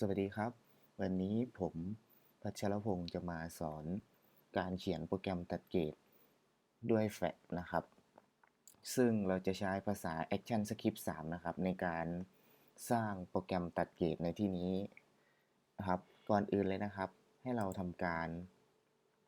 สวัสดีครับ วันนี้ผมพัชรพงศ์จะมาสอนการเขียนโปรแกรมตัดเกรดด้วยแฟลนะครับ ซึ่งเราจะใช้ภาษา Action Script 3 นะครับ ในการสร้างโปรแกรมตัดเกรดในที่นี้นะครับ ก่อนอื่นเลยนะครับ ให้เราทำการ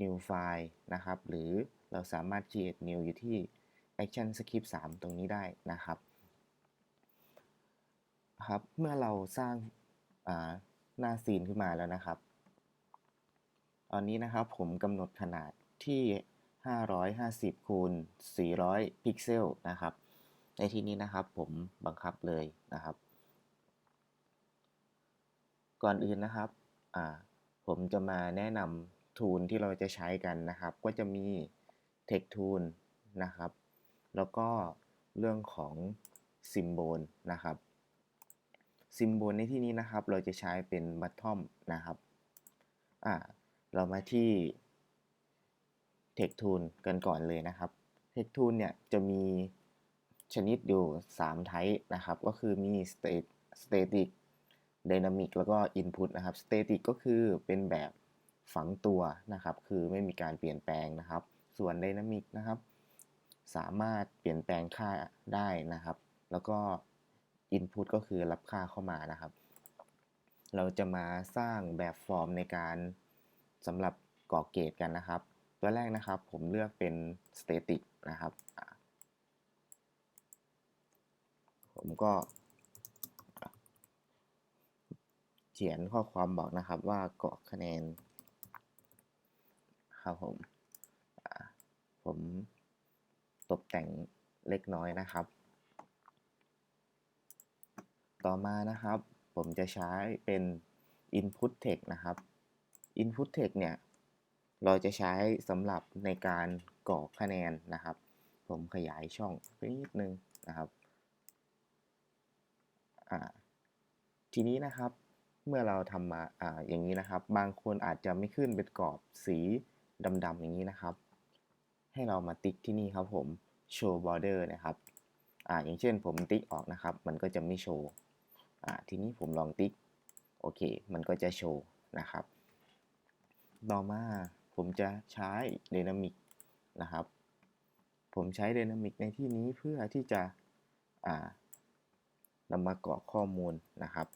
new file นะครับ หรือเราสามารถ create new อยู่ที่ Action Script 3 ตรงนี้ได้นะครับครับ เมื่อเราสร้าง หน้าซีนขึ้นมาแล้วนะครับ ตอนนี้นะครับผมกำหนดขนาดที่ 550คูณ400 พิกเซลนะครับ ในที่นี้นะครับผมบังคับเลยนะครับ ก่อนอื่นนะครับผมจะมาแนะนำทูลที่เราจะใช้กันนะครับ ก็จะมี Text Tool นะครับ แล้วก็เรื่องของ Symbol นะครับ ซิมโบลในที่นี้นะครับ เราจะใช้เป็นบัตทอมนะครับอ่าเรามาที่ Text Tool กันก่อนเลยนะครับ Text Tool เนี่ยจะมีชนิดอยู่3 type นะครับ ก็คือมี state static dynamic แล้วก็ input นะครับ static ก็คือเป็นแบบฝังตัวนะครับ คือไม่มีการเปลี่ยนแปลงนะครับ ส่วน dynamic นะครับ สามารถเปลี่ยนแปลงค่าได้นะครับ แล้วก็ Input ก็คือรับค่าเข้ามานะครับ เราจะมาสร้างแบบฟอร์มในการสำหรับก่อเกตกันนะครับ ตัวแรกนะครับผมเลือกเป็น static นะครับ ผมก็เขียนข้อความบอกนะครับว่ากรอกคะแนนครับผมผมตกแต่งเล็กน้อยนะครับ ต่อมานะครับ ผมจะใช้เป็น input text นะครับ input text เนี่ย เราจะใช้สำหรับในการกรอกคะแนนนะครับ ผมขยายช่องไปนิดนึงนะครับทีนี้นะครับเมื่อเราทำมาออย่างนี้นะครับ บางคนอาจจะไม่ขึ้นเป็นกรอบสีดำๆอย่างนี้นะครับ ให้เรามาติ๊กที่นี่ครับผม show border นะครับออย่างเช่นผมติ๊กออกนะครับ มันก็จะไม่โชว์ ทีนี้ผมลองติ๊ก โอเค มันก็จะโชว์นะครับ ต่อมาผมจะใช้ดนามิกนะครับ ผมใช้ดนามิกในที่นี้เพื่อที่จะนำมากรอกข้อมูลนะครับ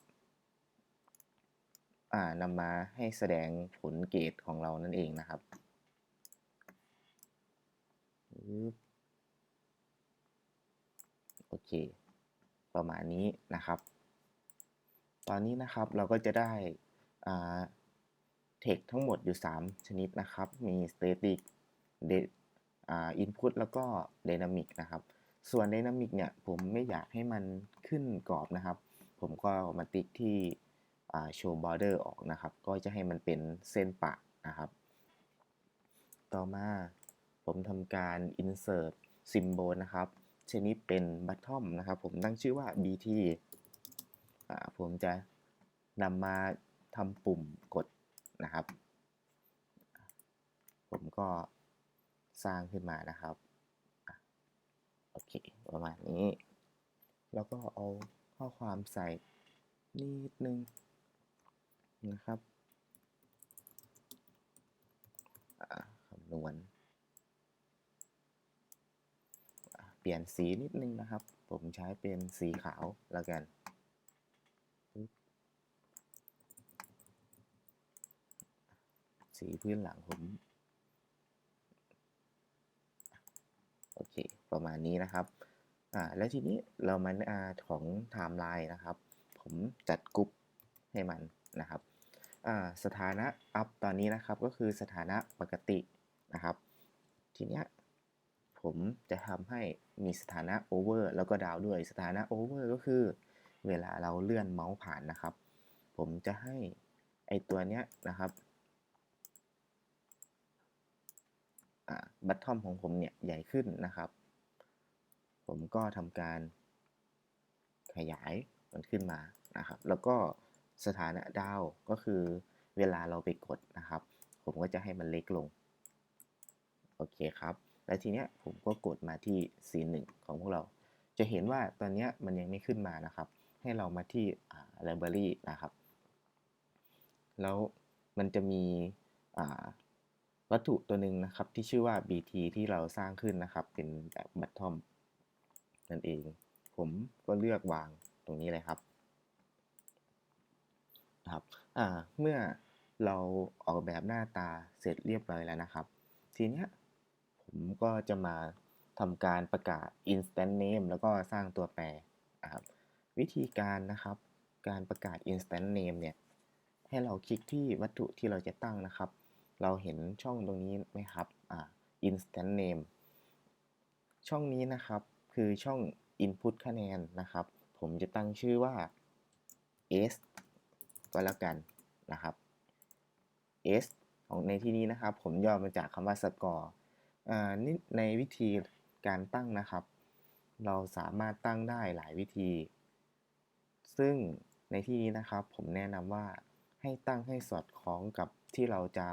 นำมาให้แสดงผลเกรดของเรานั่นเองนะครับโอเค ประมาณนี้นะครับ ตอนนี้นะครับเราก็จะได้เทคทั้งหมดอยู่ 3 ชนิดนะครับ มี static input แล้วก็ dynamic นะครับ ส่วน dynamic เนี่ยผมไม่อยากให้มันขึ้นกรอบนะครับ ผมก็มาติ๊กที่ show border ออกนะครับ ก็จะให้มันเป็นเส้นปะนะครับ ต่อมาผมทำการ insert symbol นะครับ ชนิดเป็น bottom นะครับ ผมตั้งชื่อว่า bt ผมจะนำมาทำปุ่มกดนะครับ ผมก็สร้างขึ้นมานะครับโอเคประมาณนี้ แล้วก็เอาข้อความใส่นิดนึงนะครับคำนวณเปลี่ยนสีนิดนึงนะครับ ผมใช้เป็นสีขาวแล้วกัน สีพื้นหลังผมโอเค ประมาณนี้นะครับอ่าแล้วทีนี้เรามาอาของไทม์ไลน์นะครับ ผมจัดกรุ๊ปให้มันนะครับอ่าสถานะอัพตอนนี้นะครับก็คือสถานะปกตินะครับ ทีเนี้ยผมจะทำให้มีสถานะโอเวอร์แล้วก็ดาวด้วยสถานะโอเวอร์ก็คือเวลาเราเลื่อนเมาส์ผ่านนะครับ ผมจะให้ไอตัวเนี้ยนะครับ บัตทอมของผมเนี่ยใหญ่ขึ้นนะครับ ผมก็ทำการขยายมันขึ้นมานะครับ แล้วก็สถานะดาวก็คือเวลาเราไปกดนะครับ ผมก็จะให้มันเล็กลง โอเคครับ และทีเนี้ยผมก็กดมาที่ C1 ของพวกเรา จะเห็นว่าตอนเนี้ยมันยังไม่ขึ้นมานะครับ ให้เรามาที่ library นะครับ แล้วมันจะมี วัตถุตัวหนึ่งนะครับที่ชื่อว่า bt ที่เราสร้างขึ้นนะครับ เป็นแบบบัตทอมนั่นเอง ผมก็เลือกวางตรงนี้เลยครับนะครับเมื่อเราออกแบบหน้าตาเสร็จเรียบร้อยแล้วนะครับ ทีนี้ผมก็จะมาทำการประกาศ instant name แล้วก็สร้างตัวแปรนะครับวิธีการนะครับ การประกาศ instant name เนี่ยให้เราคลิกที่วัตถุที่เราจะตั้งนะครับ เราเห็นช่องตรงนี้ไหมครับอ่า instant name ช่องนี้นะครับคือช่อง input คะแนนนะครับ ผมจะตั้งชื่อว่า s ก็แล้วกันนะครับ s ของในที่นี้นะครับ ผมย่อมาจากคำว่า score ในวิธีการตั้งนะครับ เราสามารถตั้งได้หลายวิธี ซึ่งในที่นี้นะครับผมแนะนำว่าให้ตั้งให้สอดคล้องกับที่เราจะ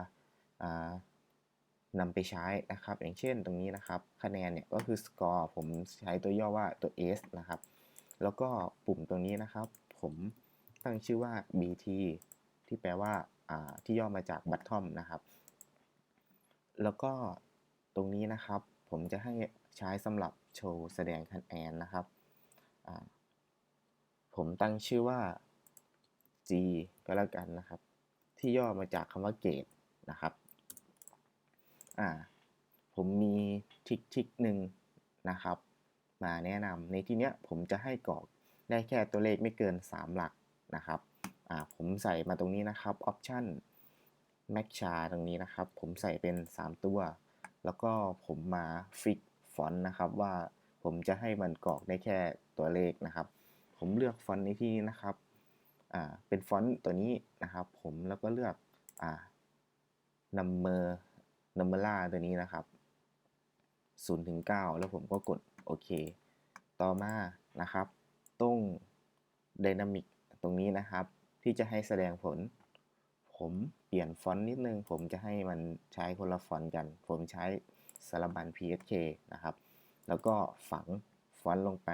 นำไปใช้นะครับ อย่างเช่นตรงนี้นะครับ คะแนนเนี่ยก็คือ score ผมใช้ตัวย่อว่าตัว s นะครับ แล้วก็ปุ่มตรงนี้นะครับ ผมตั้งชื่อว่า bt ที่แปลว่าที่ย่อมาจาก bottom นะครับ แล้วก็ตรงนี้นะครับ ผมจะให้ใช้สำหรับโชว์แสดงคะแนนนะครับผมตั้งชื่อว่า G ก็แล้วกันนะครับ ที่ย่อมาจากคำว่าเกตนะครับ อ่าผมมีทิกทิกหนึ่งนะครับ มาแนะนำในที่เนี้ยผมจะให้กรอกได้แค่ตัวเลขไม่เกิน 3 หลักนะครับอ่าผมใส่มาตรงนี้นะครับออปชันแม็กชาตรงนี้นะครับ ผมใส่เป็น 3 ตัว แล้วก็ผมมาฟิกฟอนต์นะครับว่าผมจะให้มันกรอกได้แค่ตัวเลขนะครับ ผมเลือกฟอนต์ในที่นี้นะครับอ่าเป็นฟอนต์ตัวนี้นะครับ ผมแล้วก็เลือกอ่า number number ล่าตัวนี้นะครับ0ถึง9แล้วผมก็กดโอเค ต่อมานะครับ ตรง dynamic ตรงนี้นะครับ ที่จะให้แสดงผล ผมเปลี่ยนฟอนต์นิดนึง ผมจะให้มันใช้คนละฟอนต์กัน ผมใช้สารบัญ PSK นะครับ แล้วก็ฝังฟอนต์ลงไป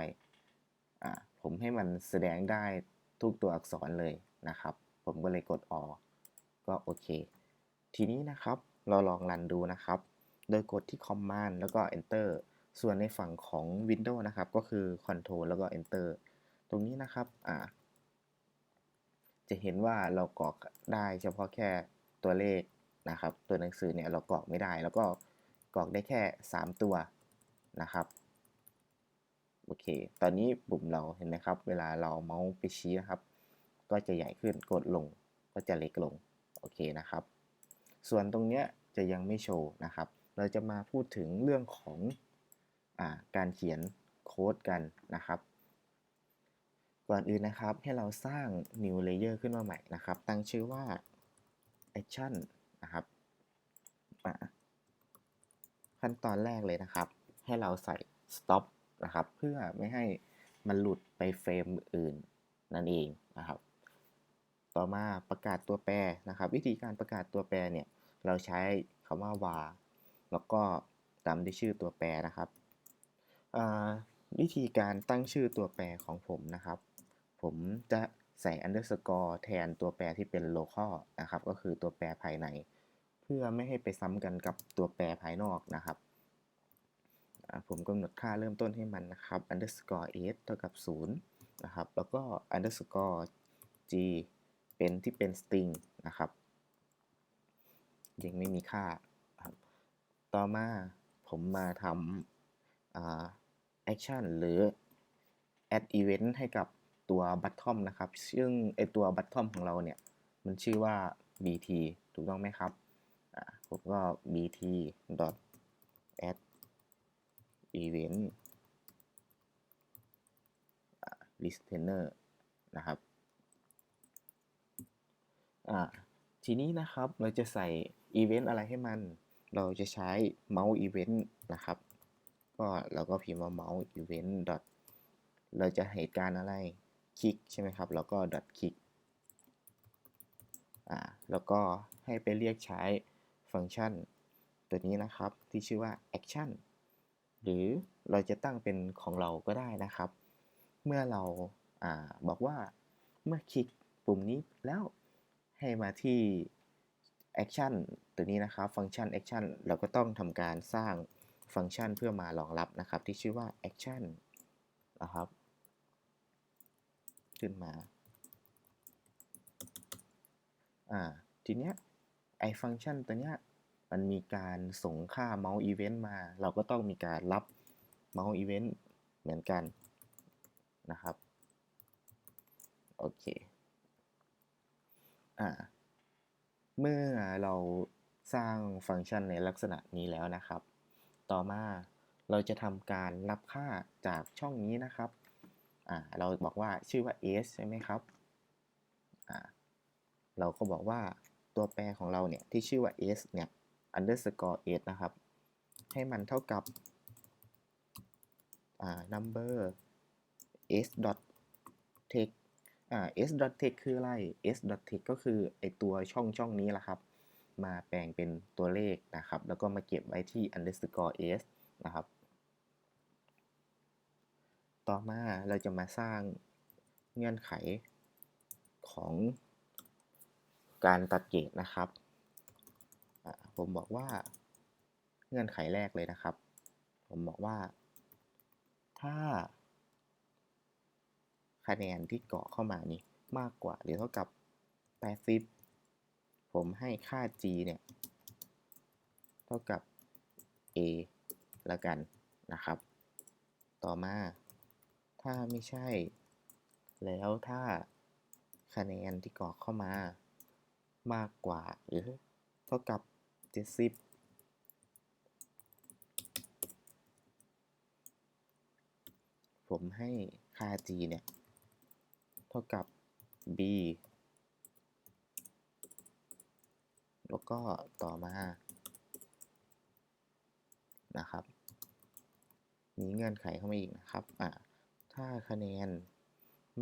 อ่า ผมให้มันแสดงได้ทุกตัวอักษรเลยนะครับ ผมก็เลยกดออก็โอเค ทีนี้นะครับ เราลองรันดูนะครับ โดยกดที่ Command แล้วก็ Enter ส่วนในฝั่งของ Windows นะครับ ก็คือ Control แล้วก็ Enter ตรงนี้นะครับอ่าจะเห็นว่าเรากรอกได้เฉพาะแค่ตัวเลขนะครับ ตัวหนังสือเนี่ยเรากรอกไม่ได้ แล้วก็กรอกได้แค่ 3 ตัวนะครับโอเค ตอนนี้ปุ่มเราเห็นไหมครับ เวลาเราเมาส์ไปชี้นะครับ ก็จะใหญ่ขึ้น กดลงก็จะเล็กลง โอเคนะครับ ส่วนตรงเนี้ย จะยังไม่โชว์นะครับ เราจะมาพูดถึงเรื่องของอการเขียนโค้ดกันนะครับ ก่อนอื่นนะครับให้เราสร้าง new layer ขึ้นมาใหม่นะครับ ตั้งชื่อว่า action นะครับขั้นตอนแรกเลยนะครับ ให้เราใส่ stop นะครับ เพื่อไม่ให้มันหลุดไปเฟรมอื่นนั่นเองนะครับ ต่อมาประกาศตัวแปรนะครับ วิธีการประกาศตัวแปรเนี่ย เราใช้คำว่า var แล้วก็ตามด้วยชื่อตัวแปรนะครับ วิธีการตั้งชื่อตัวแปรของผมนะครับ ผมจะใส่ underscore แทนตัวแปรที่เป็น local นะครับ ก็คือตัวแปรภายใน เพื่อไม่ให้ไปซ้ำกันกับตัวแปรภายนอกนะครับ ผมกำหนดค่าเริ่มต้นให้มันนะครับ underscore s เท่ากับ 0 นะครับ แล้วก็ underscore g เป็นที่เป็น string นะครับ ยังไม่มีค่าครับต่อมาผมมาทำ action หรือ add event ให้กับตัวบัตทอมนะครับ ซึ่งไอตัวบัตทอมของเราเนี่ย มันชื่อว่า bt ถูกต้องไหมครับผมก็ bt dot add event listener นะครับ ทีนี้นะครับเราจะใส่ อีเวนต์อะไรให้มัน เราจะใช้ mouse event นะครับ ก็เราก็พิมพ์ว่า mouse event dot เราจะเหตุการณ์อะไรคลิกใช่ไหมครับ แล้วก็ dot click อ่าแล้วก็ให้ไปเรียกใช้ฟังก์ชัน ตัวนี้นะครับที่ชื่อว่า action หรือเราจะตั้งเป็นของเราก็ได้นะครับ เมื่อเราอ่าบอกว่าเมื่อคลิกปุ่มนี้แล้วให้มาที่ action ตัวนี้นะครับฟังก์ชัน action เราก็ต้องทำการสร้างฟังก์ชันเพื่อมารองรับนะครับ ที่ชื่อว่า action นะครับ ขึ้นมาอ่าทีเนี้ยไอฟังก์ชันตัวเนี้ยมันมีการส่งค่า mouse event มา เราก็ต้องมีการรับ mouse event เหมือนกันนะครับ โอเค อ่า เมื่อเราสร้างฟังก์ชันในลักษณะนี้แล้วนะครับ ต่อมาเราจะทำการรับค่าจากช่องนี้นะครับเราบอกว่าชื่อว่า s ใช่ไหมครับ เราก็บอกว่าตัวแปรของเราเนี่ยที่ชื่อว่า s เนี่ย underscore s นะครับ ให้มันเท่ากับ number s dot text อ่า s dot text คืออะไร s dot text ก็คือไอตัวช่องช่องนี้แหละครับ มาแปลงเป็นตัวเลขนะครับ แล้วก็มาเก็บไว้ที่ underscore s นะครับ ต่อมาเราจะมาสร้างเงื่อนไขของการตัดเกรดนะครับ ผมบอกว่าเงื่อนไขแรกเลยนะครับ ผมบอกว่าถ้า คะแนนที่เกาะเข้ามานี่มากกว่าหรือเท่ากับ 80 ผมให้ค่า g เนี่ยเท่ากับ a ล้วกันนะครับ ต่อมา ถ้าไม่ใช่ แล้วถ้าคะแนนที่กรอกเข้ามามากกว่าหรือเท่ากับ 70ผมให้ค่า g เนี่ย เท่ากับ b แล้วก็ต่อมานะครับ มีเงื่อนไขเข้ามาอีกนะครับอ่าถ้าคะแนน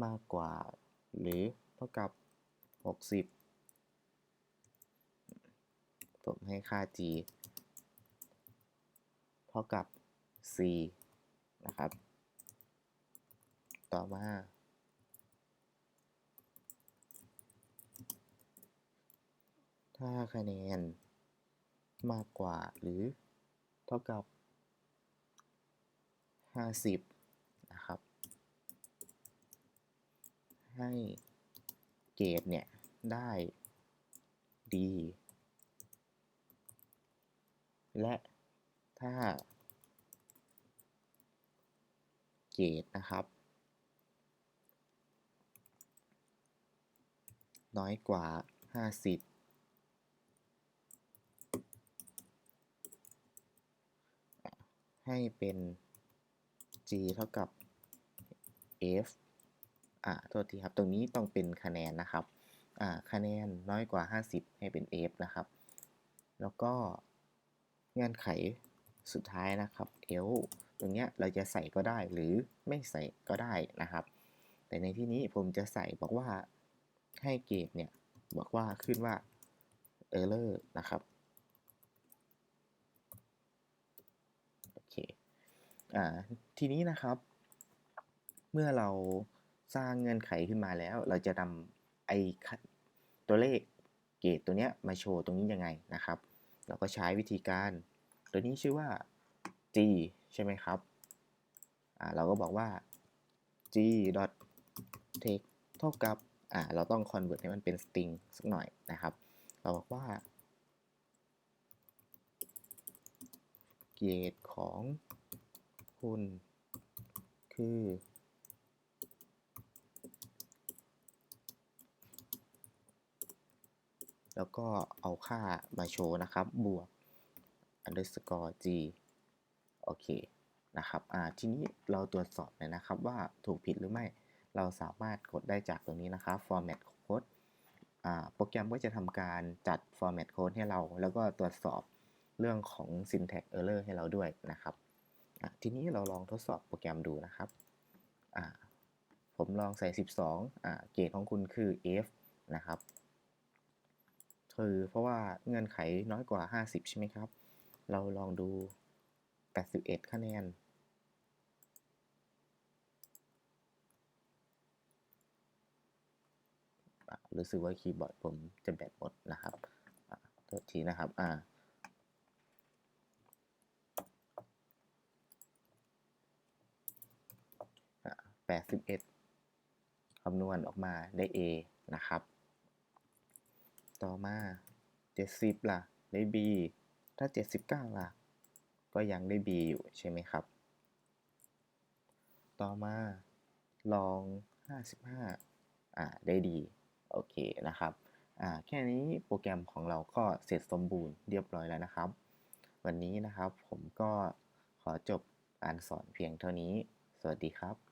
มากกว่าหรือเท่ากับ 60 ผมให้ค่า g เท่ากับ c นะครับ ต่อมา ถ้าคะแนนมากกว่าหรือเท่ากับ 50 นะครับ ให้เกรดเนี่ย ได้ดี และถ้าเกรดนะครับ น้อยกว่า 50 ให้เป็น g เท่ากับ f อ่าโทษทีครับ ตรงนี้ต้องเป็นคะแนนนะครับ อ่า คะแนนน้อยกว่า 50 ให้เป็น f นะครับ แล้วก็เงื่อนไขสุดท้ายนะครับ L ตรงเนี้ยเราจะใส่ก็ได้หรือไม่ใส่ก็ได้นะครับ แต่ในที่นี้ผมจะใส่บอกว่าให้เกรดเนี่ยบอกว่าขึ้นว่า error นะครับ โอเค อ่าทีนี้นะครับ เมื่อเราสร้างเงื่อนไขขึ้นมาแล้ว เราจะนำไอตัวเลขเกรดตัวเนี้ยมาโชว์ตรงนี้ยังไงนะครับ เราก็ใช้วิธีการ ตัวนี้ชื่อว่า g ใช่ไหมครับอ่าเราก็บอกว่า g dot text เท่ากับอ่าเราต้อง convert ให้มันเป็น string สักหน่อยนะครับ เราบอกว่าเกรดของ คุณ คือ แล้วก็เอาค่ามาโชว์นะครับ บวก underscore g โอเคนะครับอ่าทีนี้เราตรวจสอบเลยนะครับว่าถูกผิดหรือไม่ เราสามารถกดได้จากตรงนี้นะครับ format code อ่าโปรแกรมก็จะทำการจัด format code ให้เรา แล้วก็ตรวจสอบเรื่องของ syntax error ให้เราด้วยนะครับ ทีนี้เราลองทดสอบโปรแกรมดูนะครับผมลองใส่ 12อ่าเกรดของคุณคือ f นะครับคือเพราะว่าเงื่อนไขน้อยกว่า 50 ใช่ไหมครับ เราลองดู 81 คะแนน รู้สึกว่าคีย์บอร์ดผมจะแบตหมดนะครับโทษทีนะครับ อ่า แปดสิบเอ็ดคำนวณออกมาได้ A นะครับ ต่อมาเจ็ดสิบล่ะ ได้ B ถ้าเจ็ดสิบเก้าล่ะ ก็ยังได้ B อยู่ใช่ไหมครับ ต่อมาลองห้าสิบห้าอ่า ได้ดี โอเคนะครับ อ่า แค่นี้โปรแกรมของเราก็เสร็จสมบูรณ์เรียบร้อยแล้วนะครับ วันนี้นะครับผมก็ขอจบการสอนเพียงเท่านี้ สวัสดีครับ